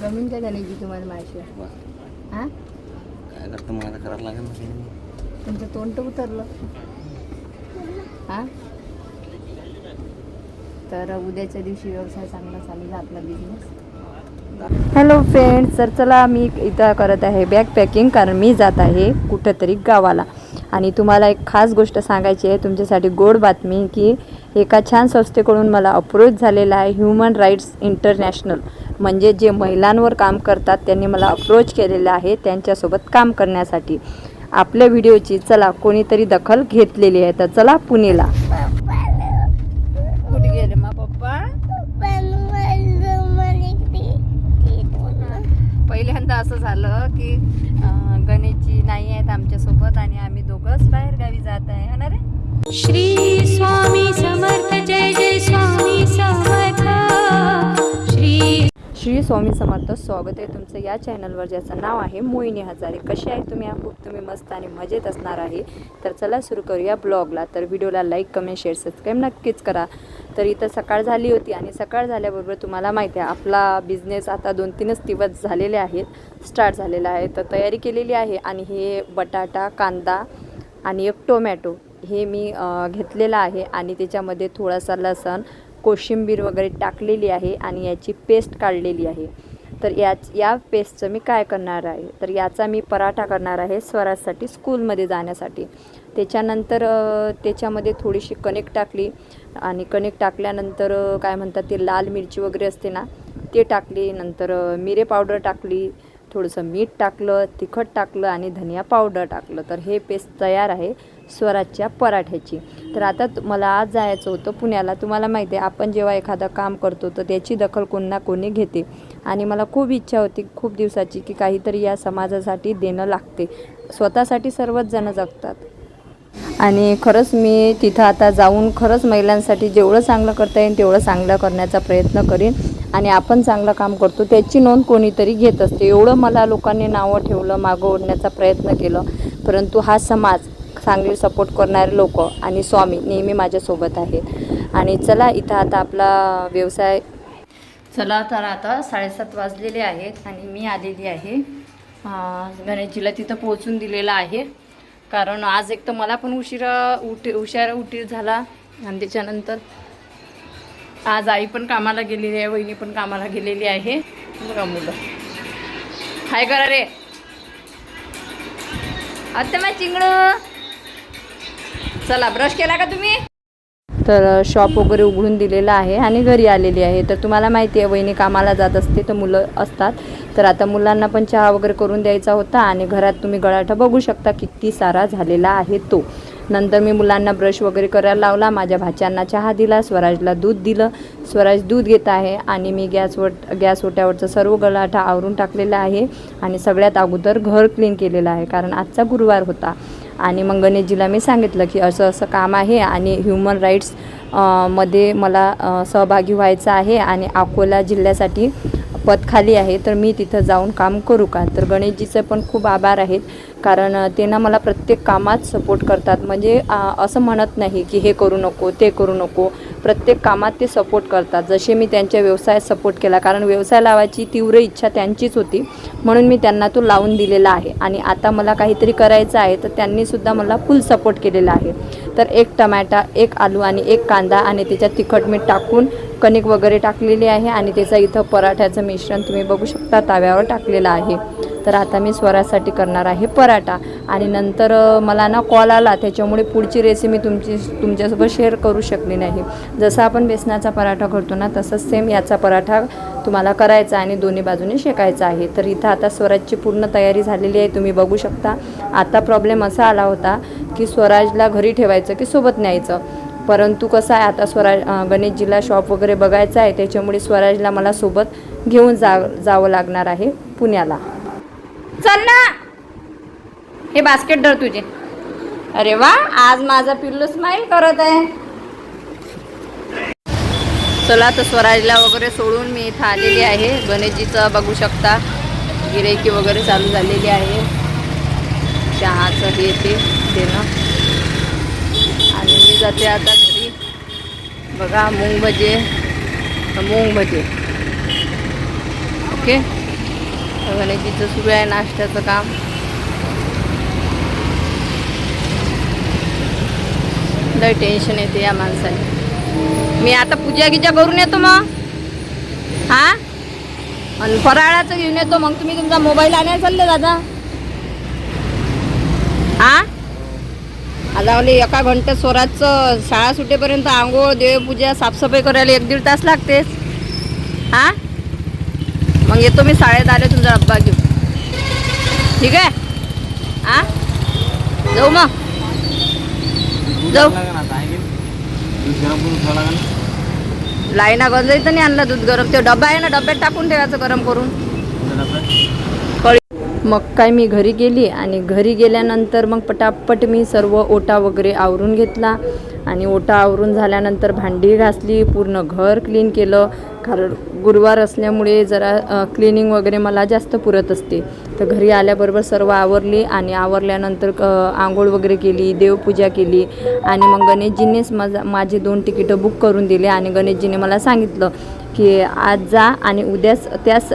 जमीन काय झाली तुम्हाला माहिती हा? काय करतं मग आता करावं लागेल. तुमचं तोंड तर उतरलं. हा? तर उद्याच्या दिवशी व्यवसाय चांगला चालेल आपला बिझनेस हॅलो फ्रेंड्स तर चला मी इथं करत आहे बॅग पॅकिंग कारण मी जात आहे कुठंतरी गावाला. आणि तुम्हाला एक खास गोष्ट सांगायची आहे तुमच्यासाठी गोड बातमी की एका छान संस्थेकडून मला अप्रोच झालेला आहे ह्युमन राईट्स इंटरनॅशनल म्हणजे जे महिलांवर काम करतात त्यांनी मला अप्रोच केलेलं आहे त्यांच्यासोबत काम करण्यासाठी. आपल्या व्हिडिओची चला कोणीतरी दखल घेतलेली आहे तर चला पुणेला. कुठे गेले मा पप्पा? पहिल्यांदा असं झालं की गणेशजी नाही आहेत आमच्यासोबत आणि आम्ही दोघंच बाहेर गावी जात आहे है ना रे? श्री स्वामी समर्थ जय जय स्वामी समर्थ. श्री श्री स्वामी समर्थ स्वागत आहे तुमचं या चॅनलवर ज्याचं नाव आहे मोहिनी हजारे. कशी आहे तुम्ही? खूप तुम्ही मस्त आणि मजेत असणार आहे. तर चला सुरू करूया ब्लॉगला तर व्हिडिओला लाईक कमेंट शेअर सबस्क्राईब नक्कीच करा. तर इथं सकाळ झाली होती आणि सकाळ झाल्याबरोबर तुम्हाला माहिती आहे आपला बिझनेस आता दोन तीनच दिवस झालेले आहेत. स्टार्ट झालेला आहे. तर तयारी केलेली आहे आणि हे बटाटा कांदा आणि एक टोमॅटो हे मी घेतलेलं आहे आणि त्याच्यामध्ये थोडासा लसण कोशिंबीर वगैरे टाकलेली आहे आणि याची पेस्ट काढलेली आहे. तर याच या पेस्टचं मी काय करणार आहे? तर याचा मी पराठा करणार आहे स्वराजसाठी स्कूलमध्ये जाण्यासाठी. त्याच्यानंतर त्याच्यामध्ये थोडीशी कणिक टाकली आणि कणिक टाकल्यानंतर काय म्हणतात ते लाल मिरची वगैरे असते ना ते टाकली. नंतर मिरे पावडर टाकली. थोडंसं मीठ टाकलं तिखट टाकलं आणि धनिया पावडर टाकलं. तर हे पेस्ट तयार आहे स्वराजच्या पराठ्याची. तर आता तु- मला आज जायचं होतं पुण्याला. तुम्हाला माहिती आहे आपण जेव्हा एखादं काम करतो तर त्याची दखल कोण ना कोणी घेते. आणि मला खूप इच्छा होती खूप दिवसाची की काहीतरी या समाजासाठी देणं लागते. स्वतःसाठी सर्वच जण जगतात. आणि खरंच मी तिथं आता जाऊन खरंच महिलांसाठी जेवढं चांगलं करता येईल तेवढं चांगलं करण्याचा प्रयत्न करीन. आणि आपण चांगलं काम करतो त्याची नोंद कोणीतरी घेत असते. एवढं मला लोकांनी नावं ठेवलं मागं ओढण्याचा प्रयत्न केलं. परंतु हा समाज चांगले सपोर्ट करणारे लोक आणि स्वामी नेहमी माझ्यासोबत आहेत. आणि चला इथं आता आपला व्यवसाय चला तर आता साडेसात वाजलेले आहेत आणि मी आलेली आहे. गणेशजीला तिथं पोहोचून दिलेलं आहे. कारण आज एक तर मला पण उशिरा उठ उशिरा उठीर झाला आणि त्याच्यानंतर आज आई पण कामाला गेलेली आहे वहिनी पण कामाला गेलेली आहे. बघा मुलं. हाय करा रे. आता मग चिंगड. चला ब्रश केला का तुम्ही? तर शॉप वगैरे उघडून दिलेलं आहे आणि घरी आलेली आहे. तर तुम्हाला माहिती आहे वहिनी कामाला जात असते तर मुलं असतात. तर आता मुलांना पण चहा वगैरे करून द्यायचा होता आणि घरात तुम्ही गळाठा बघू शकता किती सारा झालेला आहे तो. नंतर मी मुलांना ब्रश वगैरे करायला लावला. माझ्या भाच्यांना चहा दिला स्वराजला दूध दिलं. स्वराज दूध घेत आहे आणि मी गॅसवर गॅस ओट्यावरचं सर्व गलाठा आवरून टाकलेला आहे आणि सगळ्यात अगोदर घर क्लीन केलेलं आहे कारण आजचा गुरुवार होता. आणि मग गणेशजीला मी सांगितलं की असं असं काम आहे आणि ह्युमन राईट्समध्ये मला सहभागी व्हायचं आहे आणि अकोला जिल्ह्यासाठी पद खाली आहे तर मी तिथं जाऊन काम करू का? तर गणेशजीचं पण खूप आभार आहेत. कारण ते ना मला प्रत्येक कामात सपोर्ट करतात. म्हणजे असं म्हणत नाही की हे करू नको ते करू नको. प्रत्येक कामात ते सपोर्ट करतात. जसे मी त्यांच्या व्यवसायात सपोर्ट केला. कारण व्यवसाय लावायची तीव्र इच्छा त्यांचीच होती. म्हणून मी त्यांना तो लावून दिलेला आहे. आणि आता मला काहीतरी करायचं आहे तर त्यांनीसुद्धा मला फुल सपोर्ट केलेला आहे. तर एक टमॅटा एक आलू आणि एक कांदा आणि त्याच्यात तिखट मीठ टाकून कणिक वगैरे टाकलेली आहे. आणि त्याचं इथं पराठ्याचं मिश्रण तुम्ही बघू शकता ताव्यावर टाकलेलं आहे. तर आता मी स्वरासाठी करणार आहे पराठा. आणि नंतर मला ना कॉल आला त्याच्यामुळे पुढची रेसिपी तुमची तुमच्यासोबत शेअर करू शकली नाही. जसं आपण बेसनाचा पराठा करतो ना तसंच सेम याचा पराठा तुम्हाला करायचा आणि दोन्ही बाजूने शेकायचा आहे. तर इथं आता स्वराजची पूर्ण तयारी झालेली आहे तुम्ही बघू शकता. आता प्रॉब्लेम असा आला होता की स्वराजला घरी ठेवायचं की सोबत न्यायचं. परंतु कसं आहे आता स्वराज गणेशजीला शॉप वगैरे बघायचं आहे त्याच्यामुळे स्वराजला मला सोबत घेऊन जा जावं लागणार आहे पुण्याला. चल ना. हे बास्केट धर तुझे. अरे वा आज माझा पिल्लू स्माईल करत आहे. चला तर स्वराजला वगैरे सोडून मी इथं आलेली आहे. गणेशजीचं बघू शकता. गिरेकी वगैरे चालू झालेली आहे. चहाचं येते देणं. आणि मी जाते आता घरी. बघा मूग भजे. मूग भजे. ओके? गणेशजीचं सुरू आहे नाश्त्याचं काम. लय टेन्शन येते या माणसाने. मी आता पूजा गिजा करून येतो मग. हा? आणि फराळाचं घेऊन येतो मग. तुम्ही तुमचा मोबाईल आणायला चालले दादा. हा? आता म्हणजे एका घंट्या स्वराजचं शाळा सुटेपर्यंत आंघोळ देवपूजा साफसफाई करायला एक दीड तास लागतेच. हा? मग येतो मी शाळेत आले तुमचा डब्बा घेऊन. ठीक आहे? आ? जाऊ मग. जाऊ. लाईन आता आहे की नाही? आणला दूध गरम. ते डब्बा आहे ना डब्यात टाकून ठेवायचं गरम करून. मग काय मी घरी गेली आणि घरी गेल्यानंतर मग पटापट मी सर्व ओटा वगैरे आवरून घेतला. आणि ओटा आवरून झाल्यानंतर भांडी घासली पूर्ण घर क्लीन केलं. कारण गुरुवार असल्यामुळे जरा क्लिनिंग वगैरे मला जास्त पुरत असते. तर घरी आल्याबरोबर सर्व आवरली आणि आवरल्यानंतर आंघोळ वगैरे केली देवपूजा केली आणि मग गणेशजीनेच माझा माझे दोन तिकीटं बुक करून दिले आणि गणेशजीने मला सांगितलं की आज जा आणि उद्याच त्याच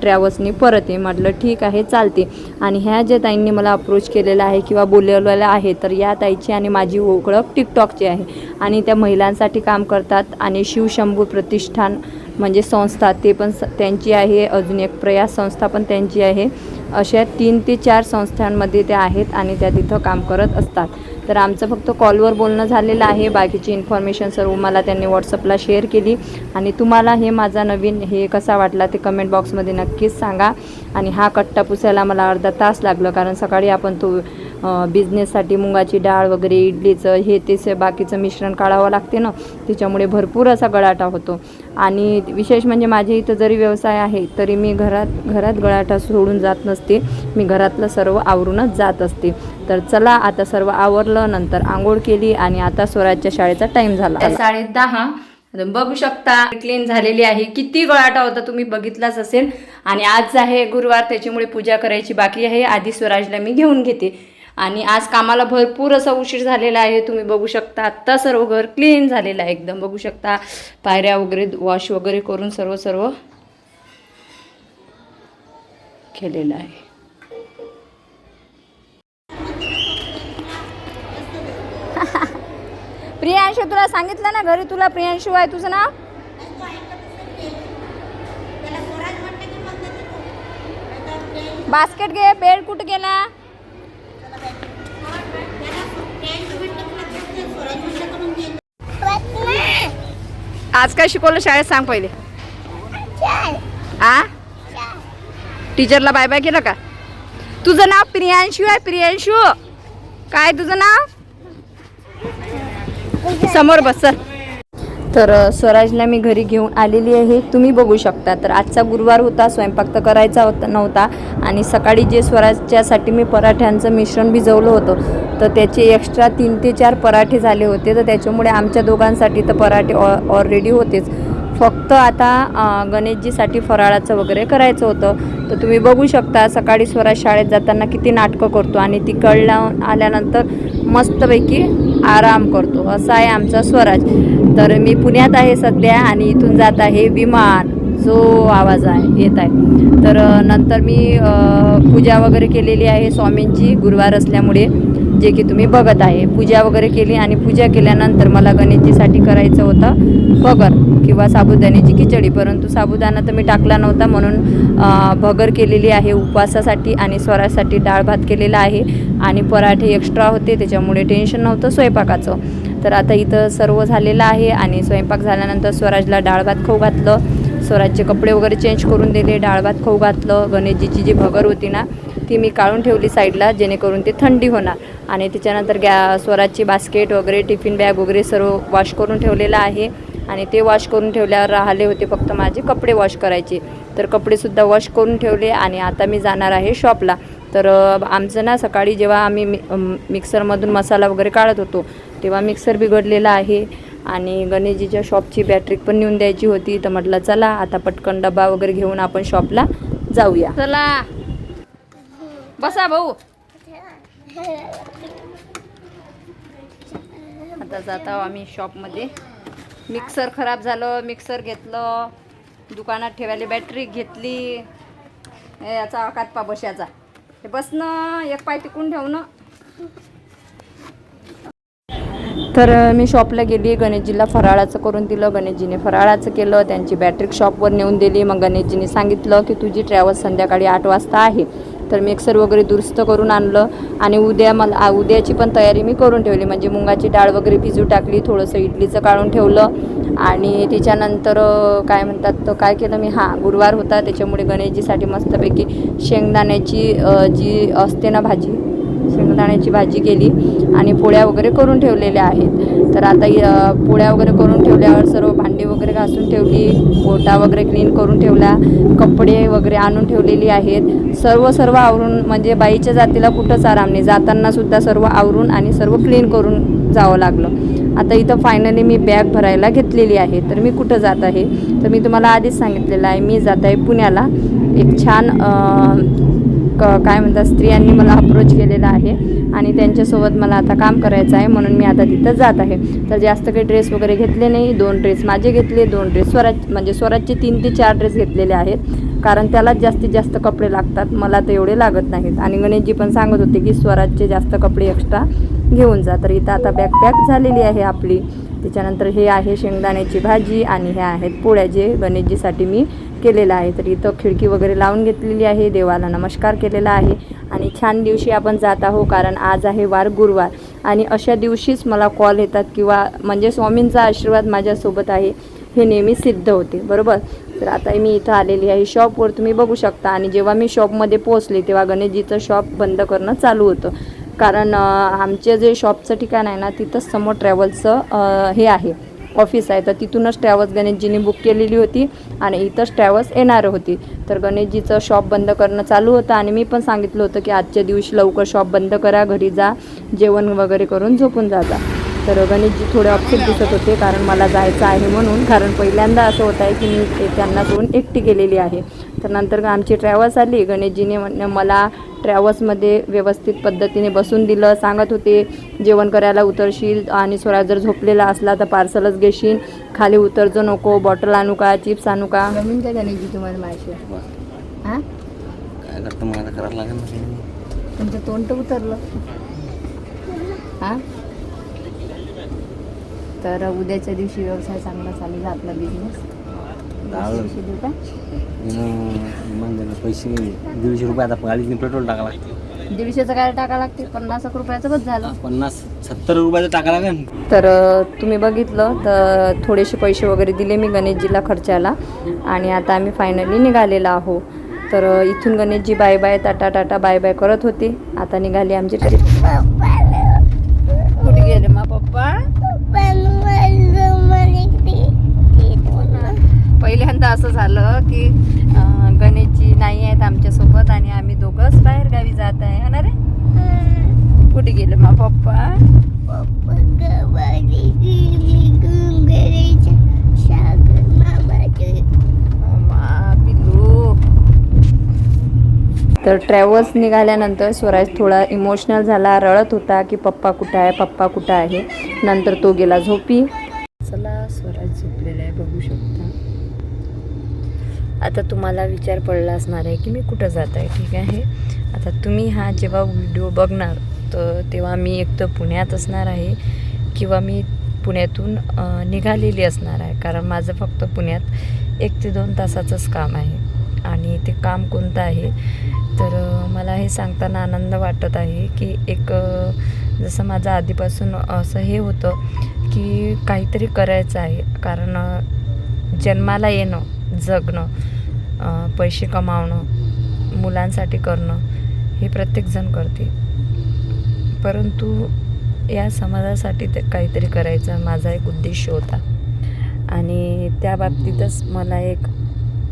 ट्रॅव्हल्सनी परत ये. म्हटलं ठीक आहे चालते. आणि ह्या ज्या ताईंनी मला अप्रोच केलेलं आहे किंवा बोलवलेलं आहे तर या ताईची आणि माझी ओळख टिकटॉकची आहे. आणि त्या महिलांसाठी काम करतात आणि शिवशंभू प्रतिष्ठान म्हणजे संस्था ते पण स- त्यांची आहे. अजून एक प्रयास संस्था पण त्यांची आहे. अशा तीन ते चार संस्थांमध्ये त्या आहेत आणि त्या तिथं काम करत असतात. तर आमचं फक्त कॉलवर बोलणं झालेलं आहे. बाकीची इन्फॉर्मेशन सर्व मला त्यांनी व्हॉट्सअपला शेअर केली. आणि तुम्हाला हे माझा नवीन हे कसा वाटला ते कमेंट बॉक्समध्ये नक्कीच सांगा. आणि हा कट्टा पुसायला मला अर्धा तास लागलं कारण सकाळी आपण तो बिझनेससाठी मुगाची डाळ वगैरे इडलीचं हे ते बाकीचं मिश्रण काढावं लागते ना. त्याच्यामुळे भरपूर असा गळाटा होतो. आणि विशेष म्हणजे माझ्या इथं जरी व्यवसाय आहे तरी मी घरात घरात गळाटा सोडून जात नसते. मी घरातलं सर्व आवरूनच जात असते. तर चला आता सर्व आवरलं नंतर आंघोळ केली आणि आता स्वराजच्या शाळेचा टाइम झाला. साडे दहा. बघू शकता क्लीन झालेली आहे. किती गळाटा होता तुम्ही बघितलाच असेल. आणि आज आहे गुरुवार त्याच्यामुळे पूजा करायची बाकी आहे. आधी स्वराजला मी घेऊन घेते. आणि आज कामाला भरपूर असा उशीर झालेला आहे. तुम्ही बघू शकता आत्ता सर्व घर क्लीन झालेलं आहे एकदम. बघू शकता पायऱ्या वगैरे वॉश वगैरे करून सर्व सर्व केलेलं आहे. प्रियांशू तुला सांगितलं ना घरी तुला प्रियांशू आहे तुझं नाव? बास्केट घे बेड कुठं गेला? आज काय शिकवलं शाळेत? सांग पहिले. आ? टीचरला बाय बाय केलं का? तुझं नाव प्रियांशू आहे प्रियांशू. काय तुझं नाव? समोर बस तर स्वराजला मी घरी घेऊन आलेली आहे. तुम्ही बघू शकता. तर आजचा गुरुवार होता स्वयंपाक तर करायचा होता नव्हता. आणि सकाळी जे स्वराजच्यासाठी मी पराठ्यांचं मिश्रण भिजवलं होतं तर त्याचे एक्स्ट्रा तीन ते चार पराठे झाले होते. तर त्याच्यामुळे आमच्या दोघांसाठी तर पराठे ऑ ऑलरेडी होतेच. फक्त आता गणेशजीसाठी फराळाचं वगैरे करायचं होतं. तर तुम्ही बघू शकता सकाळी स्वराज शाळेत जाताना किती नाटकं करतो आणि ती कळल्या आल्यानंतर मस्तपैकी आराम करतो. असा आहे आमचा स्वराज. तर मी पुण्यात आहे सध्या आणि इथून जात आहे विमान. जो आवाज आहे येत आहे. तर नंतर मी पूजा वगैरे केलेली आहे स्वामींची. गुरुवार असल्यामुळे जे की तुम्ही बघत आहे. पूजा वगैरे केली आणि पूजा केल्यानंतर मला गणेशजीसाठी करायचं होतं भगर किंवा साबुदाण्याची खिचडी. परंतु साबुदाणा तर मी टाकला नव्हता म्हणून भगर केलेली आहे उपवासासाठी आणि स्वरासाठी डाळ भात केलेला आहे आणि पराठे एक्स्ट्रा होते त्याच्यामुळे टेन्शन नव्हतं स्वयंपाकाचं. तर आता इथं सर्व झालेलं आहे आणि स्वयंपाक झाल्यानंतर स्वराजला डाळ भात खाऊ घातलं. स्वराजचे कपडे वगैरे चेंज करून दिले डाळ भात खाऊ घातलं. गणेशजीची जी भगर होती ना ती मी काढून ठेवली साईडला जेणेकरून ती थंडी होणार. आणि त्याच्यानंतर गॅ स्वराजची बास्केट वगैरे टिफिन बॅग वगैरे सर्व वॉश करून ठेवलेलं आहे. आणि ते वॉश करून ठेवल्यावर राहिले होते फक्त माझे कपडे वॉश करायचे. तर कपडेसुद्धा वॉश करून ठेवले आणि आता मी जाणार आहे शॉपला. तर आमचं ना सकाळी जेव्हा आम्ही मि मिक्सरमधून मसाला वगैरे काढत होतो तेव्हा मिक्सर बिघडलेला आहे. आणि गणेशजीच्या शॉपची बॅटरी पण नेऊन द्यायची होती. तर म्हटलं चला आता पटकन डबा वगैरे घेऊन आपण शॉपला जाऊया. चला. बसा भाऊ. आता जात आहोत आम्ही शॉपमध्ये मिक्सर खराब झालं मिक्सर घेतलं दुकानात ठेवायला बॅटरी घेतली. याचा आकात पा बशाचा हे बस ना एक पाय तिकून ठेवणं ना. तर मी शॉपला गेली गणेशजीला फराळाचं करून दिलं. गणेशजीने फराळाचं केलं त्यांची बॅटरी शॉपवर नेऊन दिली. मग गणेशजीने सांगितलं की तुझी ट्रॅव्हल्स संध्याकाळी आठ वाजता आहे. तर मिक्सर वगैरे दुरुस्त करून आणलं आणि उद्या मला उद्याची पण तयारी मी करून ठेवली. म्हणजे मुंगाची डाळ वगैरे भिजू टाकली थोडंसं इडलीचं काढून ठेवलं आणि त्याच्यानंतर काय म्हणतात तर काय केलं मी हां गुरुवार होता. त्याच्यामुळे गणेशजीसाठी मस्तपैकी शेंगदाण्याची जी असते ना भाजी शेंगदाण्याची भाजी केली आणि पोळ्या वगैरे करून ठेवलेल्या आहेत. तर आता पोळ्या वगैरे करून ठेवल्यावर सर्व भांडी वगैरे घासून ठेवली पोटा वगैरे क्लीन करून ठेवला कपडे वगैरे आणून ठेवलेली आहेत. सर्व सर्व आवरून म्हणजे बाईच्या जातीला कुठंच आराम नाही. जातानासुद्धा सर्व आवरून आणि सर्व क्लीन करून जावं लागलं. आता इथं फायनली मी बॅग भरायला घेतलेली आहे. तर मी कुठं जात आहे? तर मी तुम्हाला आधीच सांगितलेलं आहे. मी जात आहे पुण्याला. एक छान क काय म्हणतात स्त्रियांनी मला अप्रोच केलेला आहे आणि त्यांच्यासोबत मला आता काम करायचं आहे म्हणून मी आता तिथं जात आहे. तर जास्त काही ड्रेस वगैरे घेतले नाही. दोन ड्रेस माझे घेतले दोन ड्रेस स्वराज म्हणजे स्वराजचे तीन ते चार ड्रेस घेतलेले आहेत. कारण त्यालाच जास्तीत जास्त कपडे लागतात. मला तर एवढे लागत नाहीत. आणि गणेशजी पण सांगत होते की स्वराजचे जास्त कपडे एक्स्ट्रा घेऊन जा. तर इथं आता बॅग पॅक झालेली आहे आपली. त्याच्यानंतर हे आहे शेंगदाण्याची भाजी आणि हे आहेत पोळ्या जे गणेशजीसाठी मी केलेलं आहे. तर इथं खिडकी वगैरे लावून घेतलेली आहे. देवाला नमस्कार केलेला आहे. आणि छान दिवशी आपण जात आहो कारण आज आहे वार गुरुवार. आणि अशा दिवशीच मला कॉल येतात किंवा म्हणजे स्वामींचा आशीर्वाद माझ्यासोबत आहे हे नेहमी सिद्ध होते. बरोबर? तर आता मी इथं आलेली आहे शॉपवर तुम्ही बघू शकता. आणि जेव्हा मी शॉपमध्ये पोहोचले तेव्हा गणेशजीचं शॉप बंद करणं चालू होतं. कारण आमचे जे शॉपचं ठिकाण आहे ना तिथंच समोर ट्रॅव्हल्सचं हे आहे ऑफिस आहे. तर तिथूनच ट्रॅव्हल्स गणेशजीने बुक केलेली होती आणि इथंच ट्रॅव्हल्स येणार होती. तर गणेशजीचं शॉप बंद करणं चालू होतं आणि मी पण सांगितलं होतं की आजच्या दिवशी लवकर शॉप बंद करा घरी जा जेवण वगैरे करून झोपून जा. तर गणेशजी थोडे अपसेट दिसत होते कारण मला जायचं आहे म्हणून. कारण पहिल्यांदा असं होत आहे की मी ते त्यांना सोडून एकटी गेलेली आहे. तर नंतर आमची ट्रॅव्हल्स आली. गणेशजीने म्हण मला ट्रॅव्हल्समध्ये व्यवस्थित पद्धतीने बसून दिलं सांगत होते जेवण करायला उतरशील आणि स्वरा जर झोपलेला असला तर पार्सलच घेशील. खाली उतरजो नको बॉटल आणू का चिप्स आणू का? जमीन काय गणेशजी तुम्हाला माझी हां? काय करतं करावं लागेल तुमचं तोंड तर उतरलं. हां? तर उद्याच्या दिवशी व्यवसाय चांगला चालू आपला बिझनेस. देऊ का पैसे दीडशे रुपये आता गाडीतून पेट्रोल टाका लागते. दीडशेचं काय टाका लागते पन्नास एक रुपयाचं बस झालं. पन्नास सत्तर रुपयाचं टाका लागेल. तर तुम्ही बघितलं तर थोडेसे पैसे वगैरे दिले मी गणेशजीला खर्चाला आणि आता आम्ही फायनली निघालेलो आहो. तर इथून Ganeshji bye bye tata tata bye bye करत होते. आता निघाली आमची. ट्रिप कुठे गेले मा पप्पा. पहिल्यांदा असं झालं की गणेशजी नाही आहेत आमच्यासोबत आणि आम्ही दोघंच बाहेर गावी जात आहे. हो ना रे? कुठे गेले मा पप्पा? मा तर ट्रॅव्हल्स निघाल्यानंतर स्वराज थोडा इमोशनल झाला रडत होता की पप्पा कुठं आहे पप्पा कुठं आहे? नंतर तो गेला झोपी. चला स्वराज झोपलेला आहे बघू शकतो. आता तुम्हाला विचार पडला असणार आहे की मी कुठं जात आहे ठीक आहे? आता तुम्ही हा जेव्हा व्हिडिओ बघणार तर तेव्हा मी एक तर पुण्यात असणार आहे किंवा मी पुण्यातून निघालेली असणार आहे कारण माझं फक्त पुण्यात एक ते दोन तासाचंच काम आहे. आणि ते काम कोणतं आहे? तर मला हे सांगताना आनंद वाटत आहे की एक जसं माझं आधीपासून असं हे होतं की काहीतरी करायचं आहे कारण जन्माला येणं जगणं पैसे कमावणं मुलांसाठी करणं हे प्रत्येकजण करते परंतु या समाजासाठी ते काहीतरी करायचा माझा एक उद्देश होता. आणि त्या बाबतीतच मला एक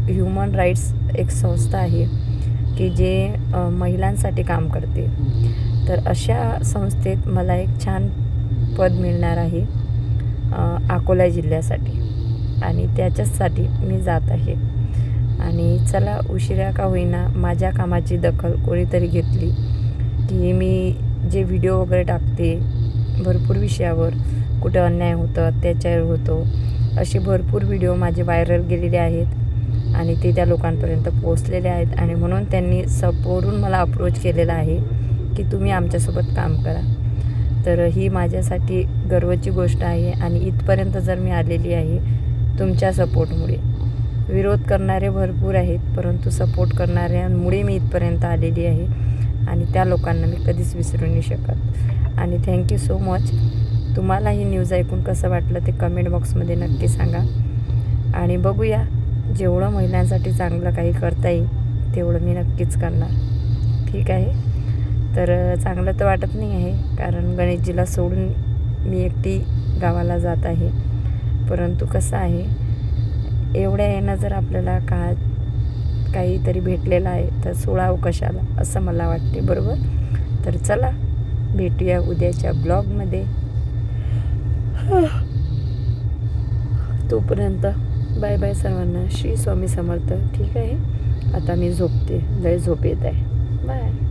ह्युमन राईट्स एक संस्था आहे की जे महिलांसाठी काम करते. तर अशा संस्थेत मला एक छान पद मिळणार आहे अकोला जिल्ह्यासाठी. आणि त्याच्याचसाठी मी जात आहे. आणि चला उशिरा का होईना माझ्या कामाची दखल कोणीतरी घेतली. की मी जे व्हिडिओ वगैरे टाकते भरपूर विषयावर कुठं अन्याय होतं अत्याचार होतो असे भरपूर व्हिडिओ माझे व्हायरल गेलेले आहेत आणि ते त्या लोकांपर्यंत पोहोचलेले आहेत आणि म्हणून त्यांनी सपोरून मला अप्रोच केलेला आहे की तुम्ही आमच्यासोबत काम करा. तर ही माझ्यासाठी गर्वाची गोष्ट आहे आणि इथपर्यंत जर मी आलेली आहे तुमच्या सपोर्टमुळे. विरोध करणारे भरपूर आहेत परंतु सपोर्ट करणाऱ्यांमुळे मी इथपर्यंत आलेली आहे आणि त्या लोकांना मी कधीच विसरू नाही शकत. आणि थँक्यू सो मच तुम्हाला ही न्यूज ऐकून कसं वाटलं ते कमेंट बॉक्समध्ये नक्की सांगा. आणि बघूया जेवढं महिलांसाठी चांगलं काही करता येईल तेवढं मी नक्कीच करणार. ठीक आहे? तर चांगलं तर वाटत नाही आहे कारण गणेशजीला सोडून मी एकटी गावाला जात आहे. परंतु कसं आहे एवढ्या येणं जर आपल्याला का काहीतरी भेटलेलं आहे तर सोळा कशाला असं मला वाटते बरोबर? तर चला भेटूया उद्याच्या ब्लॉगमध्ये. तोपर्यंत बाय बाय सर्वांना. श्री स्वामी समर्थ. ठीक आहे? आता मी झोपते. लय झोप येत आहे. बाय.